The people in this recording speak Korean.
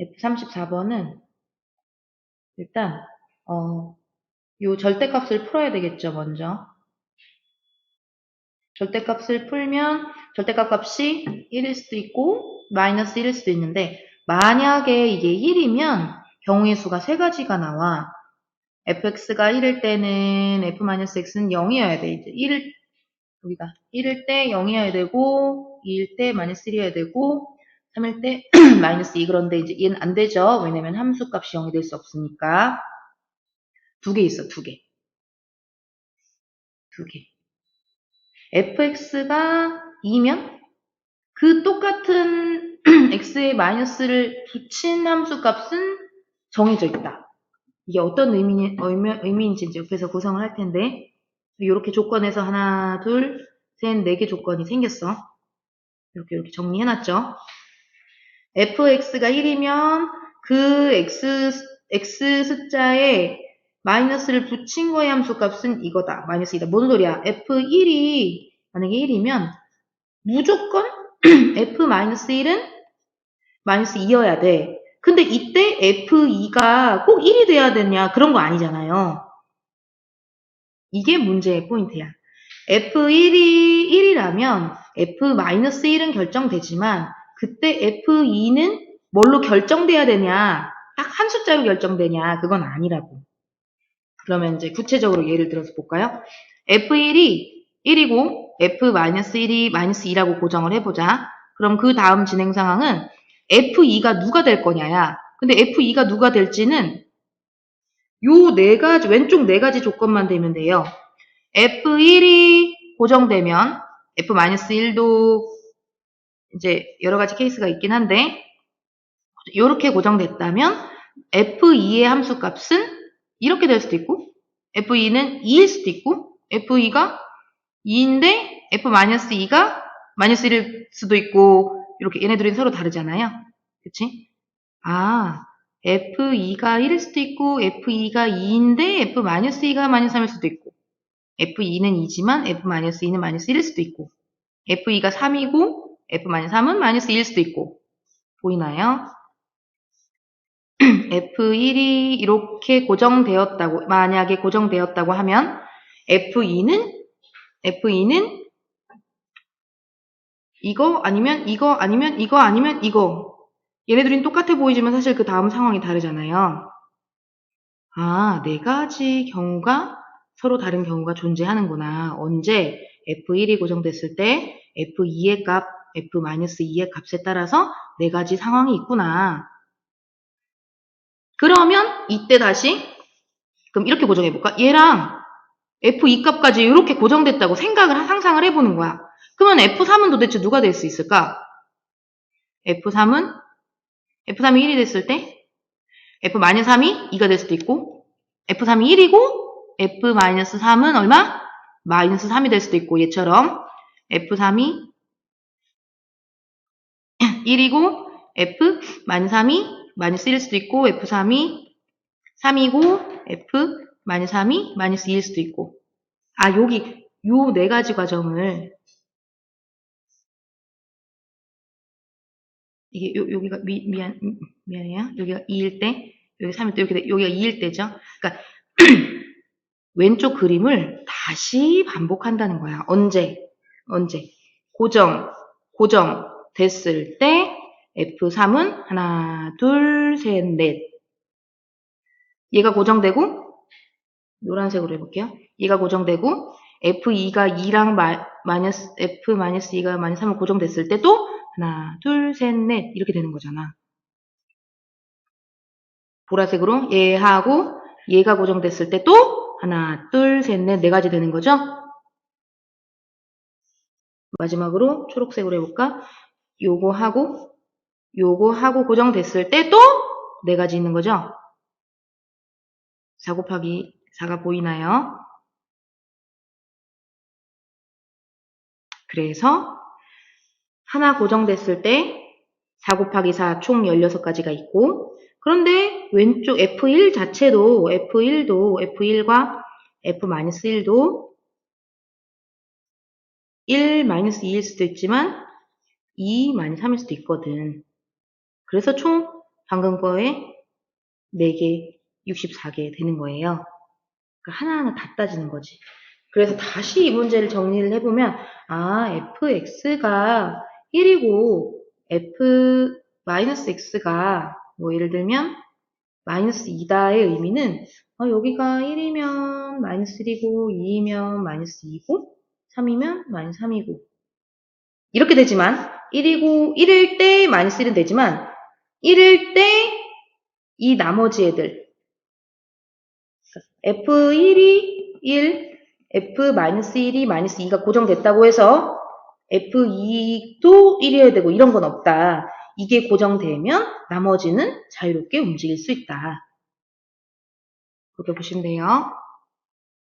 F34번은 일단 어, 요 절대값을 풀어야 되겠죠, 먼저. 절대값을 풀면 절대값 값이 1일 수도 있고 마이너스 1일 수도 있는데 만약에 이게 1이면 경우의 수가 세 가지가 나와. fx가 1일 때는 f-x는 0이어야 돼. 이제 1일 여기가 1일 때 0이어야 되고 2일 때 마이너스 1이어야 되고 3일 때 마이너스 2 그런데 이제 얘는 안 되죠. 왜냐면 함수 값이 0이 될 수 없으니까 두 개 있어, 두 개. 두 개. fx가 2면 그 똑같은 x의 마이너스를 붙인 함수 값은 정해져 있다. 이게 어떤 의미, 의미인지 이제 옆에서 구성을 할 텐데 이렇게 조건에서 하나, 둘, 셋, 네 개 조건이 생겼어. 이렇게 이렇게 정리해놨죠. Fx가 1이면 그 x, x 숫자에 마이너스를 붙인 거의 함수 값은 이거다. 마이너스 2다. 뭔 소리야? f1이 만약에 1이면 무조건 f-1은 마이너스 2여야 돼. 근데 이때 f2가 꼭 1이 돼야 되냐? 그런 거 아니잖아요. 이게 문제의 포인트야. f1이 1이라면 f-1은 결정되지만 그때 f2는 뭘로 결정돼야 되냐? 딱 한 숫자로 결정되냐? 그건 아니라고. 그러면 이제 구체적으로 예를 들어서 볼까요? f1이 1이고 f-1이 마이너스 2라고 고정을 해보자. 그럼 그 다음 진행 상황은 f2가 누가 될 거냐야. 근데 f2가 누가 될지는 요 네 가지, 왼쪽 네 가지 조건만 되면 돼요. f1이 고정되면 f-1도 이제 여러 가지 케이스가 있긴 한데 이렇게 고정됐다면 f2의 함수 값은 이렇게 될 수도 있고 f2는 2일 수도 있고 f2가 2인데 f-2가 마이너스 1일 수도 있고 이렇게 얘네들은 서로 다르잖아요. 그치? 아 f2가 1일 수도 있고 f2가 2인데 f-2가 마이너스 3일 수도 있고 f2는 2지만 f-2는 마이너스 1일 수도 있고 f2가 3이고 f-3은 마이너스 1일 수도 있고 보이나요? F1이 이렇게 고정되었다고, 만약에 고정되었다고 하면 F2는, F2는 이거 아니면 이거 아니면 이거 아니면 이거. 얘네들은 똑같아 보이지만 사실 그 다음 상황이 다르잖아요. 아, 네 가지 경우가 서로 다른 경우가 존재하는구나. 언제 F1이 고정됐을 때 F2의 값, F-2의 값에 따라서 네 가지 상황이 있구나. 그러면 이때 다시 그럼 이렇게 고정해 볼까? 얘랑 F2 값까지 이렇게 고정됐다고 생각을 상상을 해 보는 거야. 그러면 F3은 도대체 누가 될 수 있을까? F3은 F3이 1이 됐을 때 F-3이 2가 될 수도 있고 F3이 1이고 F-3은 얼마? 마이너스 3이 될 수도 있고 얘처럼 F3이 1이고 F-3이 마이너스 1일 수도 있고 F3이 3이고 F 마이너스 3이 마이너스 2일 수도 있고. 아 여기 요 네 가지 과정을 이게 요, 여기가 미, 미안 미안해요. 여기가 2일 때 여기 3일 때 이렇게 여기가 2일 때죠. 그러니까 왼쪽 그림을 다시 반복한다는 거야. 언제? 언제? 고정 고정 됐을 때 F3은 하나, 둘, 셋, 넷. 얘가 고정되고 노란색으로 해볼게요. 얘가 고정되고 F2가 2랑 마, 마이너스 F 마이너스 2가 마이너스 3을 고정됐을 때 또 하나, 둘, 셋, 넷 이렇게 되는 거잖아. 보라색으로 얘하고 얘가 고정됐을 때 또 하나, 둘, 셋, 넷 네 가지 되는 거죠. 마지막으로 초록색으로 해볼까? 요거 하고 요거 하고 고정됐을 때 또 네 가지 있는 거죠? 4 곱하기 4가 보이나요? 그래서 하나 고정됐을 때 4 곱하기 4 총 16가지가 있고 그런데 왼쪽 F1 자체도 F1도 F1과 F-1도 1-2일 수도 있지만 2-3일 수도 있거든. 그래서 총 방금 거에 4개, 64개 되는 거예요. 그러니까 하나하나 다 따지는 거지. 그래서 다시 이 문제를 정리를 해보면, 아, fx가 1이고, f-x가, 뭐, 예를 들면, 마이너스 2다의 의미는, 어, 여기가 1이면 마이너스 1이고, 2이면 마이너스 2고, 3이면 마이너스 3이고. 이렇게 되지만, 1이고, 1일 때 마이너스 1은 되지만, 1일 때 이 나머지 애들, F1이 1, F-1이 마이너스 2가 고정됐다고 해서 F2도 1이어야 되고 이런 건 없다. 이게 고정되면 나머지는 자유롭게 움직일 수 있다. 그렇게 보시면 돼요.